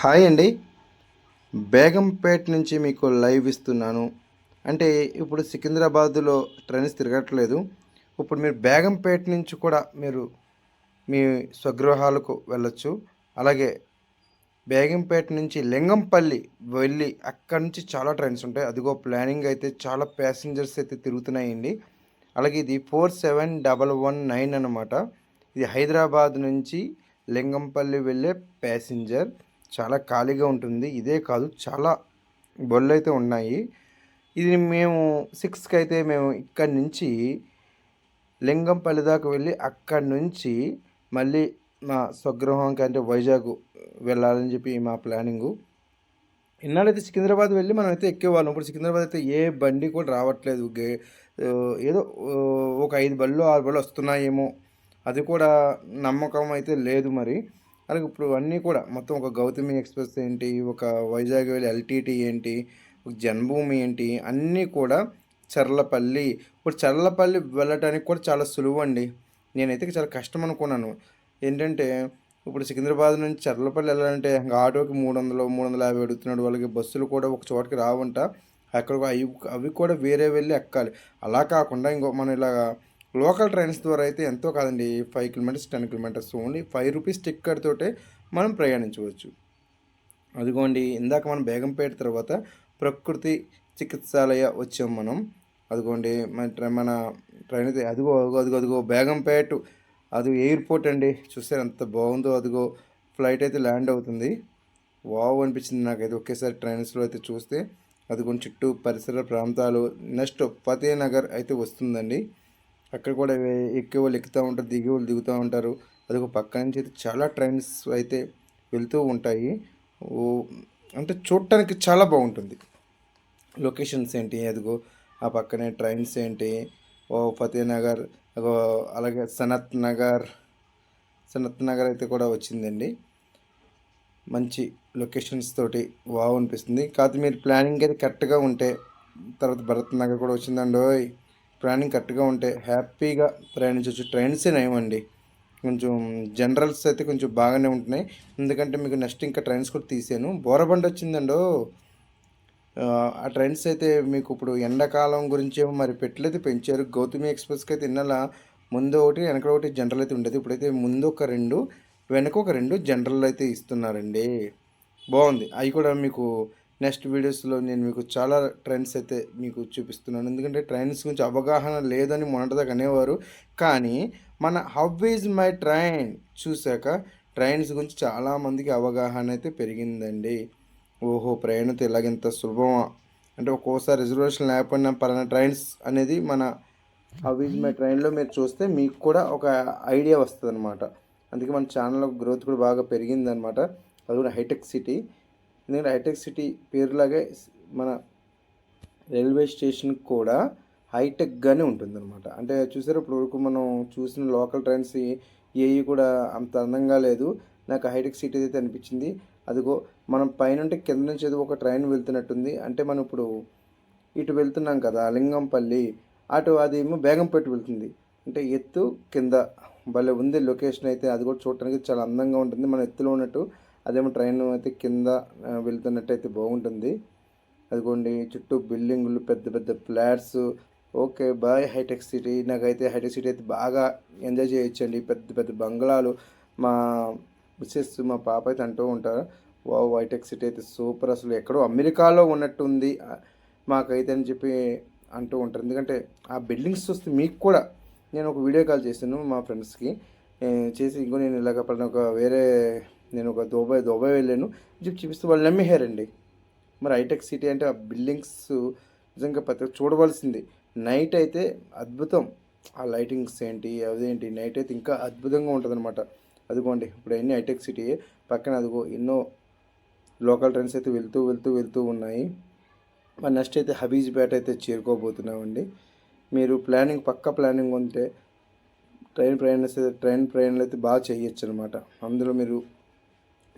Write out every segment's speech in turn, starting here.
Hi అండి. బేగంపేట్ నుంచి మీకు లైవ్ ఇస్తున్నాను. అంటే ఇప్పుడు సికింద్రాబాద్లో ట్రైన్స్ తిరగట్లేదు. ఇప్పుడు మీరు బేగంపేట నుంచి కూడా మీరు మీ స్వగృహాలకు వెళ్ళొచ్చు. అలాగే బేగంపేట నుంచి లింగంపల్లి వెళ్ళి అక్కడి నుంచి చాలా ట్రైన్స్ ఉంటాయి. అదిగో ప్లానింగ్ అయితే చాలా ప్యాసింజర్స్ అయితే తిరుగుతున్నాయండి. అలాగే ఇది four seven double one nine అనమాట ఇది హైదరాబాద్ నుంచి లింగంపల్లి వెళ్ళే ప్యాసింజర్. చాలా ఖాళీగా ఉంటుంది. ఇదే కాదు చాలా బళ్ళు అయితే ఉన్నాయి. ఇది మేము సిక్స్కి అయితే మేము ఇక్కడి నుంచి లింగంపల్లి దాకా వెళ్ళి అక్కడి నుంచి మళ్ళీ మా స్వగృహంకి అంటే వైజాగ్ వెళ్ళాలని చెప్పి మా ప్లానింగు. ఇన్నాళ్ళైతే సికింద్రాబాద్ వెళ్ళి మనం అయితే ఎక్కేవాళ్ళం. ఇప్పుడు సికింద్రాబాద్ అయితే ఏ బండి కూడా రావట్లేదు. గే ఏదో ఒక ఐదు బళ్ళు ఆరు బళ్ళు వస్తున్నాయేమో. అది కూడా నమ్మకం అయితే లేదు మరి. అలాగే ఇప్పుడు అన్నీ కూడా మొత్తం ఒక గౌతమి ఎక్స్ప్రెస్ ఏంటి ఒక వైజాగ్ వెళ్ళి ఎల్టీటీ ఏంటి ఒక జన్మభూమి ఏంటి అన్నీ కూడా చర్లపల్లి. ఇప్పుడు చర్లపల్లి వెళ్ళటానికి కూడా చాలా సులువు అండి. నేనైతే చాలా కష్టం అనుకున్నాను. ఏంటంటే ఇప్పుడు సికింద్రాబాద్ నుంచి చర్లపల్లి వెళ్ళాలంటే ఇంకా ఆటోకి మూడు వందలు మూడు వందల యాభై అడుగుతున్నాడు. వాళ్ళకి బస్సులు కూడా ఒక చోటకి రావంట. అక్కడ అవి అవి కూడా వేరే వెళ్ళి ఎక్కాలి. అలా కాకుండా ఇంకో మనం ఇలాగా లోకల్ ట్రైన్స్ ద్వారా అయితే ఎంతో కాదండి five kilometres ten kilometres only five rupees ticket తోటే మనం ప్రయాణించవచ్చు. అదిగోండి ఇందాక మనం బేగంపేట తర్వాత ప్రకృతి చికిత్సాలయ వచ్చాం మనం. అదిగోండి మన ట్రై- మన ట్రైన్ అయితే అదిగో అదిగో అదిగో అదిగో బేగంపేట. అది ఎయిర్పోర్ట్ అండి చూస్తే ఎంత బాగుందో అదిగో ఫ్లైట్ అయితే ల్యాండ్ అవుతుంది. వావ్ అనిపించింది నాకైతే ఒకేసారి ట్రైన్స్లో అయితే చూస్తే. అది చుట్టూ పరిసర ప్రాంతాలు నెక్స్ట్ ఫతేనగర్ అయితే వస్తుందండి. అక్కడ కూడా ఎక్కే వాళ్ళు ఎక్కుతూ ఉంటారు దిగే వాళ్ళు దిగుతూ ఉంటారు. అది ఒక పక్క నుంచి అయితే చాలా ట్రైన్స్ అయితే వెళ్తూ ఉంటాయి. అంటే చూడటానికి చాలా బాగుంటుంది. లొకేషన్స్ ఏంటి అదిగో ఆ పక్కనే ట్రైన్స్ ఏంటి ఓ ఫతేనగర్ అలాగే సనత్ నగర్ సనత్ నగర్ అయితే కూడా వచ్చిందండి. మంచి లొకేషన్స్ తోటి వావ్ అనిపిస్తుంది. కాకపోతే మీరు ప్లానింగ్ అయితే కరెక్ట్గా ఉంటే తర్వాత భరత్ నగర్ కూడా వచ్చిందండి ఓయ్ ప్లానింగ్ కరెక్ట్గా ఉంటే హ్యాపీగా ప్రయాణించవచ్చు ట్రైన్సే నయమండి. కొంచెం జనరల్స్ అయితే కొంచెం బాగానే ఉంటున్నాయి. ఎందుకంటే మీకు నెక్స్ట్ ఇంకా ట్రైన్స్ కూడా తీసాను. బోరబండి వచ్చిందండో? ఆ, ట్రైన్స్ అయితే మీకు ఇప్పుడు ఎండాకాలం గురించి ఏమో మరి పెట్టలేదు. పెంచారు. గౌతమి ఎక్స్ప్రెస్కి అయితే ఇన్నల ముందు ఒకటి వెనక ఒకటి జనరల్ అయితే ఉండేది. ఇప్పుడైతే ముందు ఒక రెండు వెనక ఒక రెండు జనరల్ అయితే ఇస్తున్నారండి. బాగుంది. అవి కూడా మీకు నెక్స్ట్ వీడియోస్లో నేను మీకు చాలా ట్రెండ్స్ అయితే మీకు చూపిస్తున్నాను. ఎందుకంటే ట్రైన్స్ గురించి అవగాహన లేదని మొన్నటిదాకా అనేవారు. కానీ మన హవ్ ఈజ్ మై ట్రైన్ చూశాక ట్రైన్స్ గురించి చాలామందికి అవగాహన అయితే పెరిగిందండి. ఓహో ప్రయాణిత ఇలాగెంత సులభమా? అంటే ఒక్కోసారి రిజర్వేషన్ లేకపోయినా పలానా ట్రైన్స్ అనేది మన హవ్ ఈజ్ మై ట్రైన్లో మీరు చూస్తే మీకు కూడా ఒక ఐడియా వస్తుంది అనమాట అందుకే మన ఛానల్ గ్రోత్ కూడా బాగా పెరిగిందనమాట అది కూడా హైటెక్ సిటీ. ఎందుకంటే హైటెక్ సిటీ పేరులాగే మన రైల్వే స్టేషన్ కూడా హైటెక్గానే ఉంటుందన్నమాట. అంటే చూసారు ఇప్పుడు వరకు మనం చూసిన లోకల్ ట్రైన్స్ ఏవి కూడా అంత అందంగా లేదు. నాకు హైటెక్ సిటీ అయితే అనిపించింది. అదిగో మనం పైన ఉంటే కింద నుంచి ఏదో ఒక ట్రైన్ వెళ్తున్నట్టుంది. అంటే మనం ఇప్పుడు ఇటు వెళ్తున్నాం కదా లింగంపల్లి అటు అది ఏమో బేగంపేట వెళ్తుంది. అంటే ఎత్తు కింద భలే ఉంది లొకేషన్ అయితే. అది కూడా చూడటానికి చాలా అందంగా ఉంటుంది. మన ఎత్తులో ఉన్నట్టు అదేమో ట్రైన్ అయితే కింద వెళ్తున్నట్టయితే బాగుంటుంది. అదిగోండి చుట్టూ బిల్డింగులు పెద్ద పెద్ద ఫ్లాట్స్. ఓకే బాయ్ హైటెక్ సిటీ. నాకైతే హైటెక్ సిటీ అయితే బాగా ఎంజాయ్ చేయొచ్చండి. పెద్ద పెద్ద బంగ్లాలు. మా మిస్సెస్ మా పాప అయితే అంటూ ఉంటారు వా హైటెక్ సిటీ అయితే సూపర్ అసలు. ఎక్కడో అమెరికాలో ఉన్నట్టుంది. మాకైతే అని చెప్పి అంటూ ఉంటారు. ఎందుకంటే ఆ బిల్డింగ్స్ చూస్తే మీకు కూడా నేను ఒక వీడియో కాల్ చేశాను మా ఫ్రెండ్స్కి. చేసి ఇంకో నేను ఇలాగ పడిన ఒక వేరే నేను ఒక దుబాయ్ దుబాయ్ వెళ్ళాను. చెప్పి చూపిస్తే వాళ్ళు నమ్మేశారండి. మరి హైటెక్ సిటీ అంటే ఆ బిల్డింగ్స్ నిజంగా ప్రతి చూడవలసింది. నైట్ అయితే అద్భుతం. ఆ లైటింగ్స్ ఏంటి అదేంటి నైట్ అయితే ఇంకా అద్భుతంగా ఉంటుందన్నమాట. అదిగోండి ఇప్పుడు అన్ని హైటెక్ సిటీ పక్కన అదిగో ఎన్నో లోకల్ ట్రైన్స్ అయితే వెళ్తూ వెళ్తూ వెళ్తూ ఉన్నాయి. మరి నెక్స్ట్ అయితే హబీజ్పేట అయితే చేరుకోబోతున్నామండి. మీరు ప్లానింగ్ పక్క ప్లానింగ్ ఉంటే ట్రైన్ ప్రయాణం అయితే ట్రైన్ ప్రయాణాలు అయితే బాగా చేయొచ్చు అనమాట అందులో మీరు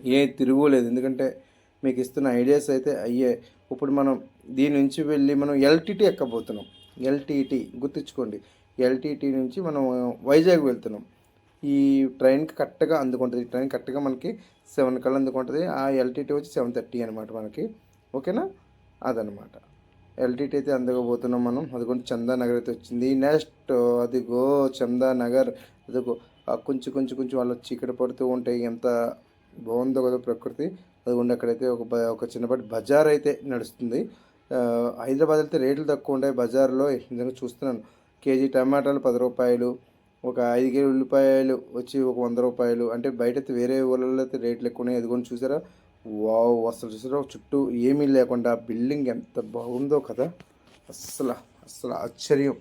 ఏ తిరుగులేదు ఎందుకంటే మీకు ఇస్తున్న ఐడియాస్ అయితే అయ్యే. ఇప్పుడు మనం దీని నుంచి వెళ్ళి మనం ఎల్టీటీ ఎక్కబోతున్నాం. ఎల్టీటీ గుర్తుంచుకోండి. ఎల్టీటీ నుంచి మనం వైజాగ్ వెళ్తున్నాం. ఈ ట్రైన్కి కరెక్ట్గా అందుకుంటుంది. ఈ ట్రైన్ కరెక్ట్గా మనకి సెవెన్ కల్లా అందుకుంటుంది. ఆ ఎల్టీటీ వచ్చి సెవెన్ థర్టీ అనమాట మనకి. ఓకేనా? అదనమాట ఎల్టీటీ అయితే అందుకోబోతున్నాం మనం. అదిగోండి చందానగర్ అయితే వచ్చింది. నెక్స్ట్ అదిగో చందానగర్. అదిగో ఆ కొంచెం కొంచెం కొంచెం వాళ్ళ చీకటి పడుతూ ఉంటాయి ఎంత బాగుందో కదా ప్రకృతి. అదిగోండి అక్కడైతే ఒక బ- ఒక చిన్నపాటి బజార్ అయితే నడుస్తుంది. హైదరాబాద్ అయితే రేట్లు తక్కువ ఉంటాయి. బజార్లో నిజంగా చూస్తున్నాను. కేజీ టమాటాలు పది రూపాయలు ఒక ఐదు కేజీ ఉల్లిపాయలు వచ్చి ఒక వంద రూపాయలు. అంటే బయట అయితే వేరే ఊళ్ళలో అయితే రేట్లు ఎక్కువ ఉన్నాయి. అదిగోండి చూసారా? వావ్ అసలు చూసారా? చుట్టూ ఏమీ లేకుండా బిల్డింగ్ ఎంత బాగుందో కదా. అస్సలు అస్సలు ఆశ్చర్యం.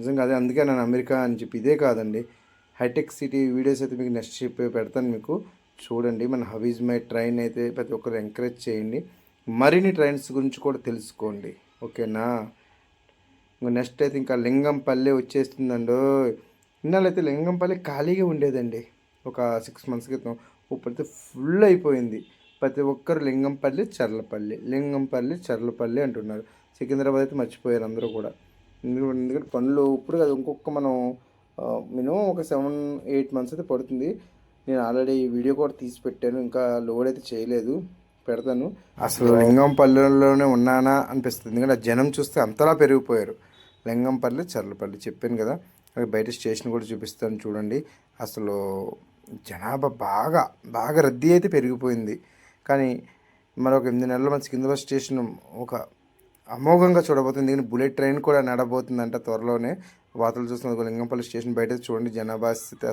నిజంగా అదే అందుకే నేను అమెరికా అని చెప్పి ఇదే కాదండి. హైటెక్ సిటీ వీడియోస్ అయితే మీకు నెక్స్ట్ చెప్పి పెడతాను మీకు. చూడండి మన హవీజ్ మై ట్రైన్ అయితే ప్రతి ఒక్కరు ఎంకరేజ్ చేయండి. మరిన్ని ట్రైన్స్ గురించి కూడా తెలుసుకోండి. ఓకేనా? ఇంకా నెక్స్ట్ అయితే ఇంకా లింగంపల్లి వచ్చేస్తుందండి. ఇన్నాళ్ళైతే లింగంపల్లి ఖాళీగా ఉండేదండి. ఒక సిక్స్ మంత్స్ క్రితం. ఇప్పుడైతే ఫుల్ అయిపోయింది. ప్రతి ఒక్కరు లింగంపల్లి చర్లపల్లి లింగంపల్లి చర్లపల్లి అంటున్నారు. సికింద్రాబాద్ అయితే మర్చిపోయారు అందరూ కూడా. ఎందుకంటే ఎందుకంటే పనులు ఇప్పుడు కాదు ఇంకొక మనం మినిమం ఒక సెవెన్ ఎయిట్ మంత్స్ అయితే పడుతుంది. నేను ఆల్రెడీ వీడియో కూడా తీసి పెట్టాను ఇంకా లోడ్ అయితే చేయలేదు పెడతాను. అసలు లింగంపల్లిలోనే ఉన్నానా అనిపిస్తుంది. ఎందుకంటే ఆ జనం చూస్తే అంతలా పెరిగిపోయారు. లింగంపల్లి చర్లపల్లి చెప్పాను కదా. బయట స్టేషన్ కూడా చూపిస్తాను చూడండి. అసలు జనాభా బాగా బాగా రద్దీ అయితే పెరిగిపోయింది. కానీ మరొక ఎనిమిది నెలల మన సికింద్రాబాద్ స్టేషన్ ఒక అమోఘంగా చూడబోతుంది. దీని బుల్లెట్ ట్రైన్ కూడా నడబోతుందంట త్వరలోనే. వార్తలు చూస్తున్న లింగంపల్లి స్టేషన్ బయట చూడండి. జనాభా స్థితి